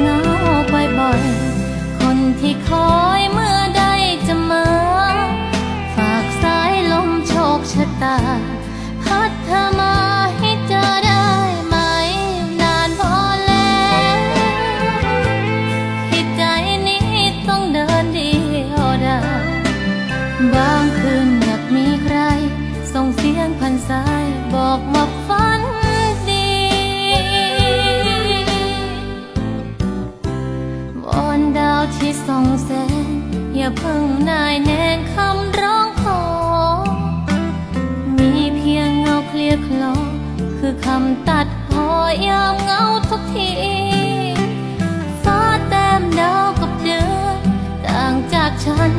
เหงาบ่อยๆ คนที่คอยเมื่อใดจะมา ฝากสายลมโชคชะตา พัดเธอมาให้เจอได้ไหม นานพอแล้วที่ใจนี้ต้องเดินเดียวดายบางคืนอยากมีใคร ส่งเสียงพันสายบอกมา ที่ส่องแสง อย่าเพิ่งนายแนงคำร้องขอ มีเพียงเงาเคลียคลอ คือคำตัดพอยามเงาทุกทีฟ้าเต็มดาวกับเดือนต่างจากฉัน